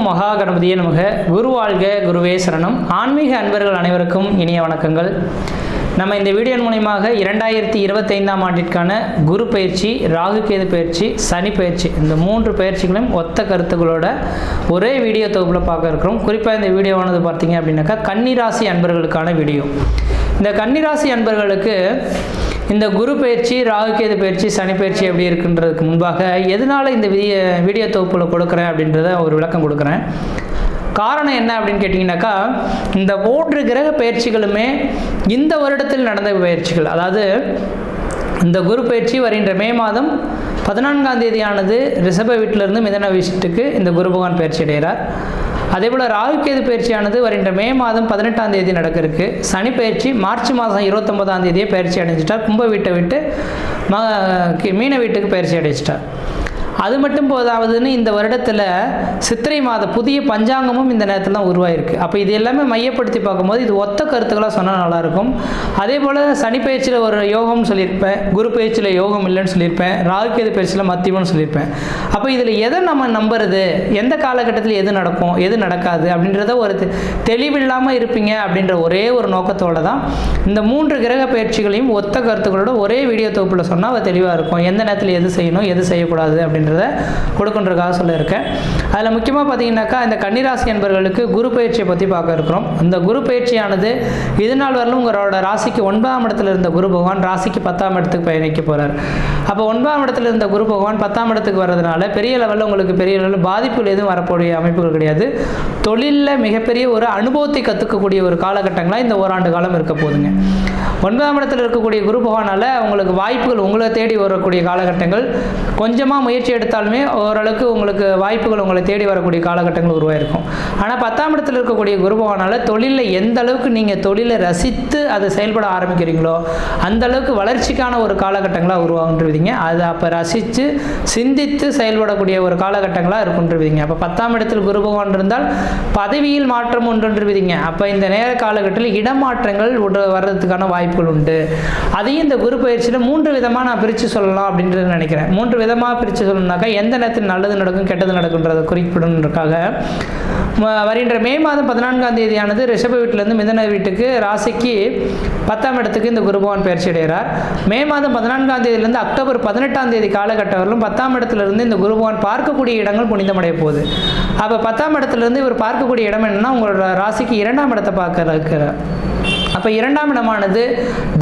ஓம் மகா கணபதியே நமக. குரு வாழ்க குருவே சரணம். ஆன்மீக அன்பர்கள் அனைவருக்கும் இனிய வணக்கங்கள். நம்ம இந்த வீடியோ மூலயமாக இரண்டாயிரத்தி இருபத்தைந்தாம் ஆண்டிற்கான குரு பயிற்சி ராகு கேது பயிற்சி சனி பயிற்சி இந்த மூன்று பயிற்சிகளையும் ஒத்த கருத்துக்களோட ஒரே வீடியோ தொகுப்பில் பார்க்க இருக்கிறோம். குறிப்பாக இந்த வீடியோவானது பார்த்தீங்க அப்படின்னாக்கா கன்னிராசி அன்பர்களுக்கான வீடியோ. இந்த கன்னிராசி அன்பர்களுக்கு இந்த குரு பயிற்சி ராகுகேது பயிற்சி சனி பயிற்சி எப்படி இருக்குன்றதுக்கு முன்பாக எதனால் இந்த வீடியோ தொகுப்பில் கொடுக்குறேன் அப்படின்றத ஒரு விளக்கம் கொடுக்குறேன். காரணம் என்ன அப்படின்னு கேட்டிங்கனாக்கா இந்த மூன்று கிரக பயிற்சிகளுமே இந்த வருடத்தில் நடந்த பயிற்சிகள். அதாவது இந்த குரு பயிற்சி வருகின்ற மே மாதம் பதினான்காம் தேதியானது ரிஷப வீட்டிலிருந்து மிதன வீட்டுக்கு இந்த குரு பகவான் பயிற்சி அடைகிறார். அதே போல் ராகுகேது பயிற்சியானது வருகின்ற மே மாதம் பதினெட்டாம் தேதி நடக்க இருக்கு சனி பயிற்சி மார்ச் மாதம் இருபத்தொன்பதாம் தேதியே பயிற்சி அடைஞ்சிட்டார். கும்ப வீட்டை விட்டு ம மீன வீட்டுக்கு பயிற்சி அடைச்சிட்டார் அது மட்டும் போதாவதுன்னு இந்த வருடத்தில் சித்திரை மாத புதிய பஞ்சாங்கமும் இந்த நேரத்தில் தான் உருவாயிருக்கு. அப்போ இது எல்லாமே மையப்படுத்தி பார்க்கும்போது இது ஒத்த கருத்துக்களாக சொன்னால் நல்லாயிருக்கும். அதே போல் சனி பயிற்சியில் ஒரு யோகம்னு சொல்லியிருப்பேன் குரு பயிற்சியில் யோகம் இல்லைன்னு சொல்லியிருப்பேன் ராகுகேது பயிற்சியில் மத்தியம்னு சொல்லியிருப்பேன். அப்போ இதில் எதை நம்ம நம்புறது எந்த காலகட்டத்தில் எது நடக்கும் எது நடக்காது அப்படின்றத ஒரு தெளிவில்லாமல் இருப்பீங்க அப்படின்ற ஒரே ஒரு நோக்கத்தோடு தான் இந்த மூன்று கிரக பயிற்சிகளையும் ஒத்த கருத்துக்களோட ஒரே வீடியோ தொகுப்பில் சொன்னால் தெளிவாக இருக்கும். எந்த நேரத்தில் எது செய்யணும் எது செய்யக்கூடாது அப்படின்றத கொடுக்குன்றக்காக சொல்லியிருக்கேன். அதில் முக்கியமாக பார்த்தீங்கன்னாக்கா இந்த கன்னிராசி என்பவர்களுக்கு குரு பயிற்சியை பற்றி பார்க்க இருக்கிறோம். இந்த குரு பயிற்சியானது இது நாள் வரலும் உங்களோட ராசிக்கு ஒன்பதாம் இடத்துல இருந்த குரு பகவான் ராசிக்கு பத்தாம் இடத்துக்கு பயணிக்க போகிறார் அப்போ ஒன்பதாம் இடத்துல இருந்த குரு பகவான் பத்தாம் இடத்துக்கு வர்றதுனால பெரிய லெவலில் உங்களுக்கு பெரிய லெவலில் பாதிப்புகள் எதுவும் வரக்கூடிய அமைப்புகள் கிடையாது. தொழிலில் மிகப்பெரிய ஒரு அனுபவத்தை கற்றுக்கக்கூடிய ஒரு காலகட்டங்களாக இந்த ஓராண்டு காலம் இருக்க போகுதுங்க. ஒன்பதாம் இடத்தில் இருக்கக்கூடிய குரு பகவானால் உங்களுக்கு வாய்ப்புகள் உங்களை தேடி வரக்கூடிய காலகட்டங்கள். கொஞ்சமாக முயற்சி எடுத்தாலுமே ஓரளவுக்கு உங்களுக்கு வாய்ப்புகள் உங்களை தேடி வரக்கூடிய காலகட்டங்கள் உருவாயிருக்கும். ஆனால் பத்தாம் இடத்தில் இருக்கக்கூடிய குரு பகவானால் தொழிலில் எந்த அளவுக்கு நீங்கள் தொழிலை ரசித்து அதை செயல்பட ஆரம்பிக்கிறீங்களோ அந்த அளவுக்கு வளர்ச்சிக்கான ஒரு காலகட்டங்களாக உருவாகுன்றீங்க. அது அப்போ ரசித்து சிந்தித்து செயல்படக்கூடிய ஒரு காலகட்டங்களாக இருக்குன்றீங்க. அப்போ பத்தாம் இடத்தில் குரு பகவான் இருந்தால் பதவியில் மாற்றம் ஒன்றுன்றீங்க அப்போ இந்த நேர காலகட்டத்தில் இடமாற்றங்கள் உட- வர்றதுக்கான வாய்ப்புகள் உண்டு அதையும் இந்த குரு பயிற்சியில் மூன்று விதமாக நான் பிரித்து சொல்லலாம் அப்படின்றது நினைக்கிறேன். மூன்று விதமாக பிரித்து சொல்லணும்னாக்கா எந்த நேரத்தில் நல்லது நடக்கும் கெட்டது நடக்குன்றதை குறிப்பிடணுன்றக்காக வருகின்ற மே மாதம் பதினான்காம் தேதியானது ரிஷப வீட்டிலேருந்து மிதன வீட்டுக்கு ராசிக்கு பத்தாம் இடத்துக்கு இந்த குருபவான் பயிற்சி அடைகிறார். மே மாதம் பதினான்காம் தேதியிலேருந்து அக்டோபர் பதினெட்டாம் தேதி காலகட்டவரிலும் பத்தாம் இடத்துல இருந்து இந்த குருபவான் பார்க்கக்கூடிய இடங்கள் புனிதமடைய போகுது. அப்போ பத்தாம் இடத்துல இருந்து இவர் பார்க்கக்கூடிய இடம் என்னன்னா உங்களோட ராசிக்கு இரண்டாம் இடத்தை பார்க்க இருக்கிறார் அப்போ இரண்டாம் இடமானது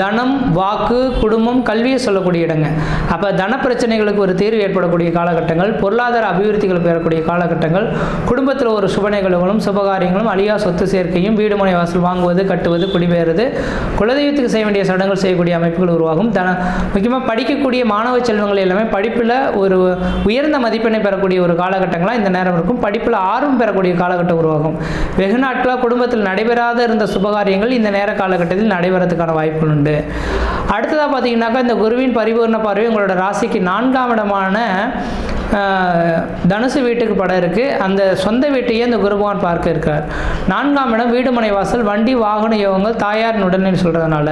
தனம் வாக்கு குடும்பம் கல்வியை சொல்லக்கூடிய இடங்க. அப்போ தன பிரச்சனைகளுக்கு ஒரு தீர்வு ஏற்படக்கூடிய காலகட்டங்கள் பொருளாதார அபிவிருத்திகள் பெறக்கூடிய காலகட்டங்கள் குடும்பத்தில் ஒரு சுப நிகழ்வுகளும் சுபகாரியங்களும் அழியா சொத்து சேர்க்கையும் வீடு மனை வாசல் வாங்குவது கட்டுவது குடிபெயர்வது குலதெய்வத்துக்கு செய்ய வேண்டிய சடங்குகள் செய்யக்கூடிய அமைப்புகள் உருவாகும். தன முக்கியமாக படிக்கக்கூடிய மாணவ செல்வங்கள் எல்லாமே படிப்பில் ஒரு உயர்ந்த மதிப்பெண்ணை பெறக்கூடிய ஒரு காலகட்டங்களாக இந்த நேரம் இருக்கும். படிப்பில் ஆர்வம் பெறக்கூடிய காலகட்டம் உருவாகும். வெகு நாட்களாக குடும்பத்தில் நடைபெறாத இருந்த சுபகாரியங்கள் இந்த நேர காலகட்டத்தில் நடைபெறதுக்கான வாய்ப்புகள் உண்டு. அடுத்ததாக பார்த்தீங்கன்னாக்கா இந்த குருவின் பரிபூர்ண பார்வை உங்களோட ராசிக்கு நான்காம் இடமான தனுசு வீட்டுக்கு படம் இருக்குது அந்த சொந்த வீட்டையே அந்த குருபகவான் பார்க்க இருக்கார். நான்காம் இடம் வீடுமனை வாசல் வண்டி வாகன யோகங்கள் தாயார் உடல்னு சொல்கிறதுனால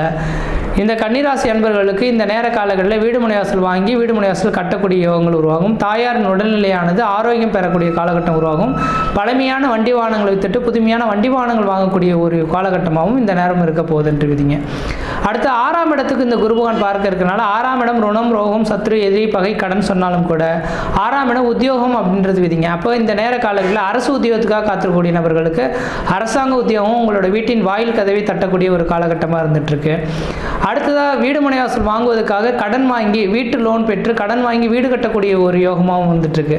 இந்த கன்னிராசி அன்பர்களுக்கு இந்த நேர காலங்களில் வீடு முனைவாசல் வாங்கி வீடு மனை கட்டக்கூடிய யோகங்கள் உருவாகும். தாயாரின் உடல்நிலையானது ஆரோக்கியம் பெறக்கூடிய காலகட்டம் உருவாகும். பழமையான வண்டி வாகனங்களை வித்துட்டு புதுமையான வண்டி வாகனங்கள் வாங்கக்கூடிய ஒரு காலகட்டமாகவும் இந்த நேரம் இருக்க போகுதுன்று விதிங்க அடுத்து ஆறாம் இடத்துக்கு இந்த குருபகவான் பார்க்க இருக்கிறனால ஆறாம் இடம் ருணம் ரோகம் சத்ரு எதிரி பகை கடன் சொன்னாலும் கூட ஆறாம் இடம் உத்தியோகம் அப்படின்றது விதிங்க. அப்போ இந்த நேர காலங்களில் அரசு உத்தியோகத்துக்காக காத்திருக்கக்கூடிய நபர்களுக்கு அரசாங்க உத்தியோகம் உங்களோட வீட்டின் வாயில் கதவை தட்டக்கூடிய ஒரு காலகட்டமாக இருந்துட்டு இருக்கு அடுத்ததாக வீடு மனை வாசல் வாங்குவதற்காக கடன் வாங்கி வீட்டு லோன் பெற்று கடன் வாங்கி வீடு கட்டக்கூடிய ஒரு யோகமாகவும் வந்துட்டுருக்கு.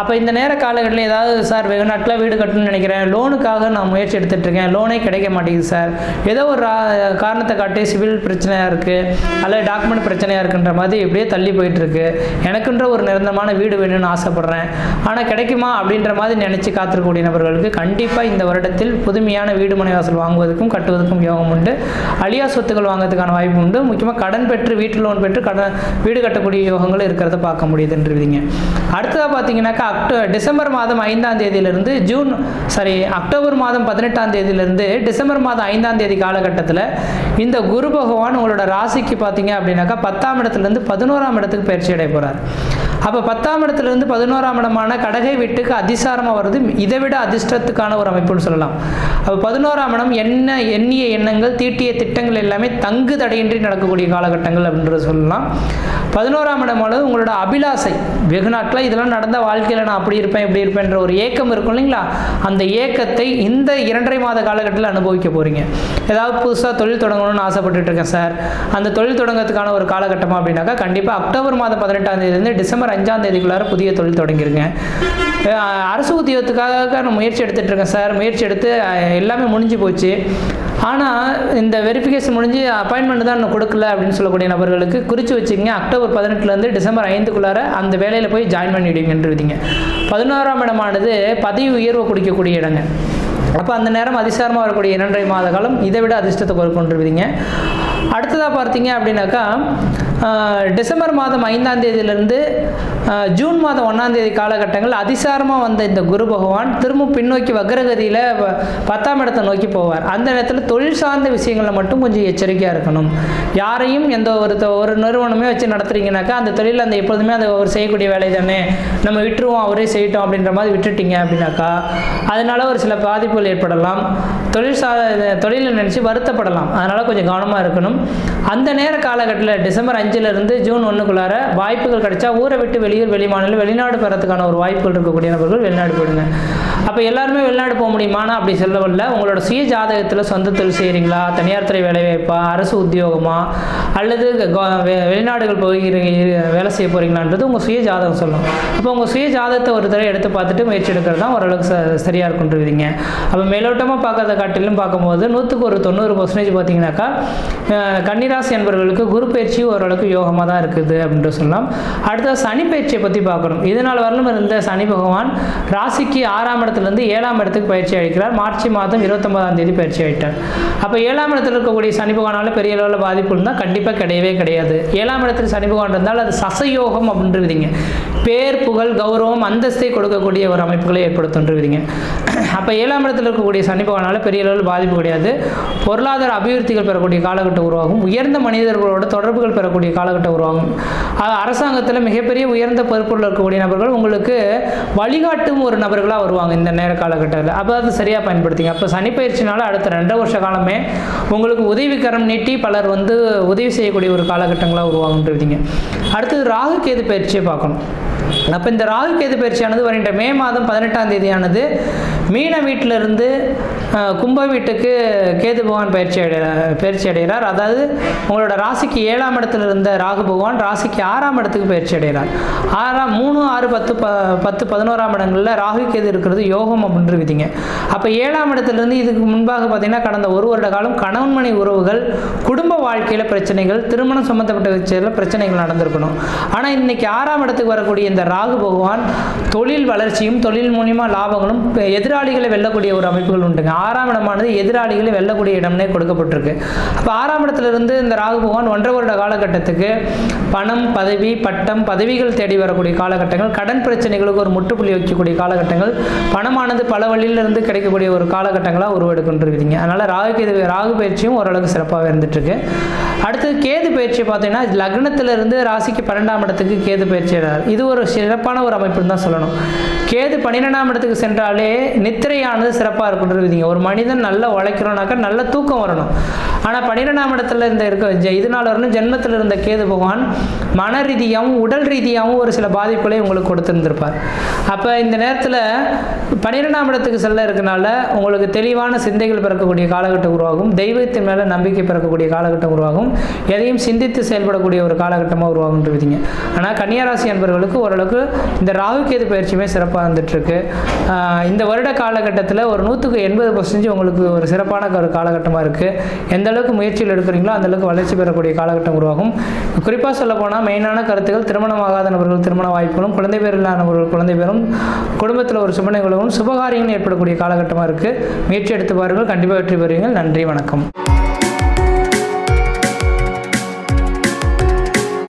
அப்போ இந்த நேர காலகட்டத்தில் ஏதாவது சார் வெகு நாட்களாக வீடு கட்டணும்னு நினைக்கிறேன். லோனுக்காக நான் முயற்சி எடுத்துட்டு இருக்கேன் லோனே கிடைக்க மாட்டேங்குது சார். ஏதோ ஒரு காரணத்தை காட்டி சிவில் பிரச்சனையாக இருக்குது அல்லது டாக்குமெண்ட் பிரச்சனையாக இருக்குன்ற மாதிரி இப்படியே தள்ளி போயிட்டுருக்கு. எனக்குன்ற ஒரு நிரந்தரமான வீடு வேணும்னு ஆசைப்பட்றேன். ஆனால் கிடைக்குமா? அப்படின்ற மாதிரி நினச்சி காத்திருக்கக்கூடிய நபர்களுக்கு கண்டிப்பாக இந்த வருடத்தில் புதுமையான வீடு மனை வாசல் வாங்குவதற்கும் கட்டுவதற்கும் யோகம் உண்டு. அழியா சொத்துக்கள் வாங்குறதுக்கான வாய்ப்பு உண்டு. முக்கியமாக கடன் பெற்று வீட்டு லோன் பெற்று கடன் வீடு கட்டக்கூடிய யோகங்கள் இருக்கிறத பார்க்க முடியுதுன்றீங்க அடுத்ததாக பார்த்தீங்கன்னாக்கா அக்டோ டிசம்பர் மாதம் ஐந்தாம் தேதியிலிருந்து ஜூன் சாரி அக்டோபர் மாதம் பதினெட்டாம் தேதியிலிருந்து டிசம்பர் மாதம் ஐந்தாம் தேதி காலகட்டத்தில் இந்த குரு பகவான் உங்களோட ராசிக்கு பார்த்தீங்க அப்படின்னாக்கா பத்தாம் இடத்துலேருந்து பதினோராம் இடத்துக்கு பயிற்சி அடைய போகிறார் அப்போ பத்தாம் இடத்துலேருந்து பதினோராம் இடமான கடகை வீட்டுக்கு அதிசாரமாக வருது இதை விட அதிர்ஷ்டத்துக்கான ஒரு அமைப்புன்னு சொல்லலாம். அப்போ பதினோராம் இடம் என்ன எண்ணிய எண்ணங்கள் தீட்டிய திட்டங்கள் எல்லாமே தங்குத தடையின்றி நடக்கக்கூடிய காலகட்டங்கள் அப்படின்றது சொல்லலாம். பதினோராம் இடமானது உங்களோட அபிலாசை வெகு நாட்களாக இதெல்லாம் நடந்த வாழ்க்கையில் நான் அப்படி இருப்பேன் இப்படி இருப்பேன்ற ஒரு ஏக்கம் இருக்கும் இல்லைங்களா? அந்த ஏக்கத்தை இந்த இரண்டரை மாத காலகட்டத்தில் அனுபவிக்க போகிறீங்க ஏதாவது புதுசாக தொழில் தொடங்கணும்னு ஆசைப்பட்டுட்டு இருக்கேன் சார். அந்த தொழில் தொடங்கிறதுக்கான ஒரு காலகட்டமாக அப்படின்னாக்கா கண்டிப்பாக அக்டோபர் மாதம் பதினெட்டாம் தேதியிலேருந்து டிசம்பர் அஞ்சாம் தேதிக்குள்ளார புதிய தொழில் தொடங்கிருங்க. அரசு உத்தியோகத்துக்காக நான் முயற்சி எடுத்துகிட்டு இருக்கேன் சார். முயற்சி எடுத்து எல்லாமே முடிஞ்சு போச்சு. ஆனால் இந்த வெரிஃபிகேஷன் முடிஞ்சு அப்பாயின்மெண்ட் தான் இன்னும் கொடுக்கல அப்படின்னு சொல்லக்கூடிய நபர்களுக்கு குறித்து வச்சுக்கங்க அக்டோபர் பதினெட்டுலேருந்து டிசம்பர் ஐந்துக்குள்ளார அந்த வேலையில் போய் ஜாயின் பண்ணிடுவீங்கன்றீங்க பதினோராம் இடமானது பதவி உயர்வு குடிக்கக்கூடிய இடங்க. அப்போ அந்த நேரம் அதிசாரமாக வரக்கூடிய இரண்டரை மாத காலம் இதை விட அதிர்ஷ்டத்தை கொண்டிருவீங்க அடுத்ததாக பார்த்தீங்க அப்படின்னாக்கா டிசம்பர் மாதம் ஐந்தாம் தேதியிலிருந்து ஜூன் மாதம் ஒன்றாம் தேதி காலகட்டங்கள் அதிசாரமாக வந்த இந்த குரு பகவான் திரும்ப பின்னோக்கி வக்ரகதியில் பத்தாம் இடத்தை நோக்கி போவார். அந்த நேரத்தில் தொழில் சார்ந்த விஷயங்களில் மட்டும் கொஞ்சம் எச்சரிக்கையாக இருக்கணும். யாரையும் எந்த ஒரு ஒரு நிறுவனமே வச்சு நடத்துறீங்கனாக்கா அந்த தொழில் அந்த எப்பொழுதுமே அந்த அவர் செய்யக்கூடிய வேலை தானே. நம்ம விட்டுருவோம் அவரே செய்யட்டோம் அப்படின்ற மாதிரி விட்டுட்டீங்க அப்படின்னாக்கா அதனால ஒரு சில பாதிப்புகள் ஏற்படலாம். தொழில் சா தொழிலை நினச்சி வருத்தப்படலாம். அதனால் கொஞ்சம் கவனமாக இருக்கணும். அந்த நேர காலகட்டத்தில் டிசம்பர் அஞ்சு அஞ்சுலேருந்து ஜூன் ஒன்றுக்குள்ளார வாய்ப்புகள் கிடைச்சா ஊரை விட்டு வெளியூர் வெளிமாநிலம் வெளிநாடு பெறத்துக்கான ஒரு வாய்ப்புகள் இருக்கக்கூடிய நபர்கள் வெளிநாடு போயிடுங்க. அப்போ எல்லாருமே வெளிநாடு போக முடியுமானா அப்படி சொல்லவில்லை. உங்களோட சுய ஜாதகத்தில் சொந்த தொழில் செய்கிறீங்களா தனியார் துறை வேலை வாய்ப்பா? அரசு உத்தியோகமா? அல்லது வெளிநாடுகள் போகிறீங்க வேலை செய்ய போகிறீங்களான்றது உங்கள் சுய ஜாதகம் சொல்லும். அப்போ உங்கள் சுய ஜாதகத்தை ஒரு தடவை எடுத்து பார்த்துட்டு முயற்சி எடுக்கிறது தான் ஓரளவுக்கு ச சரியாக இருக்குன்றீங்க அப்போ மேலோட்டமாக பார்க்கறத காட்டிலும் பார்க்கும்போது நூற்றுக்கு ஒரு தொண்ணூறு பர்சன்டேஜ் பார்த்தீங்கன்னாக்கா கன்னிராசி என்பவர்களுக்கு குரு பயிற்சி ஓரளவுக்கு யோகமாக தான் இருக்குது அப்படின்ட்டு சொல்லலாம். அடுத்த சனி பயிற்சியை பற்றி பார்க்கணும். இதனால் வரலும் இருந்த சனி பகவான் ராசிக்கு ஆறாம் இடத்துலேருந்து ஏழாம் இடத்துக்கு பயிற்சி அளிக்கிறார். மார்ச் மாதம் இருபத்தொம்பதாம் தேதி பயிற்சி அளித்தார். அப்போ ஏழாம் இடத்துல இருக்கக்கூடிய சனி பகவானால் பெரிய அளவில் பாதிப்பு இருந்தால் கண்டிப்பாக கிடையவே கிடையாது. ஏழாம் இடத்துல சனி பகவான் இருந்தால் அது சசயோகம் அப்படின்றவிதிங்க பேர் புகழ் கௌரவம் அந்தஸ்தை கொடுக்கக்கூடிய ஒரு அமைப்புகளை ஏற்படுத்துன்றவிதிங்க அப்போ ஏழாம் இடத்தில் இருக்கக்கூடிய சனி பகவானால் பெரிய அளவில் பாதிப்பு கிடையாது. பொருளாதார அபிவிருத்திகள் பெறக்கூடிய காலகட்டம் உருவாகும். உயர்ந்த மனிதர்களோட தொடர்புகள் பெறக்கூடிய காலகட்டம் உருவாகும். அரசாங்கத்தில் மிகப்பெரிய உயர்ந்த பொறுப்புள்ள இருக்கக்கூடிய நபர்கள் உங்களுக்கு வழிகாட்டும் ஒரு நபர்களாக வருவாங்க. இந்த நேர காலகட்டத்தில். அப்போ அது சரியாக பயன்படுத்திங்க. அப்போ சனி பயிற்சினால அடுத்த ரெண்டரை வருஷ காலமே உங்களுக்கு உதவிக்கரம் நீட்டி பலர் வந்து உதவி செய்யக்கூடிய ஒரு காலகட்டங்களாக உருவாகுன்றீங்க அடுத்தது ராகு கேது பயிற்சியை பார்க்கணும். அப்போ இந்த ராகு கேது பயிற்சியானது வருகின்ற மே மாதம் பதினெட்டாம் தேதியானது மீன வீட்டிலிருந்து கும்ப வீட்டுக்கு கேது பகவான் பயிற்சி அடைய பயிற்சி அடைகிறார். அதாவது உங்களோட ராசிக்கு ஏழாம் இடத்துல இருந்த ராகு பகவான் ராசிக்கு ஆறாம் இடத்துக்கு பயிற்சி அடைகிறார். ஆறாம் மூணு ஆறு பத்து ப பத்து பதினோராம் இடங்களில் ராகு கேது இருக்கிறது யோகம் அப்படின்ற விதிங்க. அப்போ ஏழாம் இடத்துலேருந்து இதுக்கு முன்பாக பார்த்தீங்கன்னா கடந்த ஒரு வருட காலம் கணவன் உறவுகள் குடும்ப வாழ்க்கையில் பிரச்சனைகள் திருமணம் சம்மந்தப்பட்ட பிரச்சனைகள் நடந்திருக்கணும். ஆனால் இன்னைக்கு ஆறாம் இடத்துக்கு வரக்கூடிய இந்த ராகு பகவான் தொழில் வளர்ச்சியும் தொழில் மூலியமாக லாபங்களும் எதிராளிகளை வெல்லக்கூடிய ஒரு அமைப்புகள் உண்டுங்க. ஆறாம் இடமானது எதிராளிகளை வெல்லக்கூடிய இடம்னே கொடுக்கப்பட்டிருக்கு. அப்போ ஆறாம் இடத்துலேருந்து இந்த ராகு பகவான் ஒன்றரை வருட காலகட்டத்துக்கு பணம் பதவி பட்டம் பதவிகள் தேடி வரக்கூடிய காலகட்டங்கள் கடன் பிரச்சனைகளுக்கு ஒரு முற்றுப்புள்ளி வைக்கக்கூடிய காலகட்டங்கள் பணமானது பல வழியிலிருந்து கிடைக்கக்கூடிய ஒரு காலகட்டங்களாக உருவெடுக்கின்றிருக்கிறீங்க. அதனால் ராகு கேது ராகு பயிற்சியும் ஓரளவுக்கு சிறப்பாக இருந்துட்டுருக்கு. அடுத்து அடுத்தது கேது பயிற்சி பார்த்தீங்கன்னா லக்னத்திலிருந்து ராசிக்கு பன்னெண்டாம் இடத்துக்கு கேது பயிற்சி இது ஒரு சிறப்பான ஒரு அமைப்புன்னு தான் சொல்லணும். கேது பன்னிரெண்டாம் இடத்துக்கு சென்றாலே நித்திரையானது சிறப்பாக இருக்குன்றதுங்க ஒரு மனிதன் நல்லா உழைக்கிறோனாக்கா நல்ல தூக்கம் வரணும். ஆனால் பன்னிரெண்டாம் இடத்துல இருந்த இருக்க ஜ- இது நாள் வரணும் ஜென்மத்தில் இருந்த கேது பகவான் மன ரீதியாகவும் உடல் ரீதியாகவும் ஒரு சில பாதிப்புகளை உங்களுக்கு கொடுத்துருந்துருப்பார். அப்போ இந்த நேரத்தில் பன்னிரெண்டாம் இடத்துக்கு செல்ல இருக்கனால உங்களுக்கு தெளிவான சிந்தைகள் பிறக்கக்கூடிய காலகட்டம் உருவாகும். தெய்வத்தின் மேலே நம்பிக்கை பிறக்கக்கூடிய காலகட்டம் உருவாகும். எதையும் சிந்தித்து செயல்படக்கூடிய ஒரு காலகட்டமாக உருவாகுன்றதுங்க ஆனால் கன்னியாராசி அன்பர்களுக்கு ஓரளவுக்கு இந்த ராகு கேது பயிற்சியுமே சிறப்பாக இருந்துகிட்ருக்கு இந்த வருட காலகட்டத்தில் ஒரு நூற்றுக்கு எண்பது பர்சன்டேஜ் உங்களுக்கு ஒரு சிறப்பான ஒரு காலகட்டமாக இருக்குது எந்த அளவுக்கு முயற்சியில் எடுக்கிறீங்களோ அந்த அளவுக்கு வளர்ச்சி பெறக்கூடிய காலகட்டம் உருவாகும். குறிப்பாக சொல்ல போனால் மெயினான கருத்துக்கள் திருமணமாகாத நபர்கள் திருமண வாய்ப்புகளும் குழந்தை பேர் இல்லாதவர்கள் குழந்தை பேரும் குடும்பத்தில் ஒரு சுபநிகழ்வும் சுபகாரியங்கள் ஏற்படக்கூடிய காலகட்டமாக இருக்குது முயற்சி எடுத்து பாருங்கள். கண்டிப்பாக வெற்றி பெறுவீங்கள் நன்றி வணக்கம்.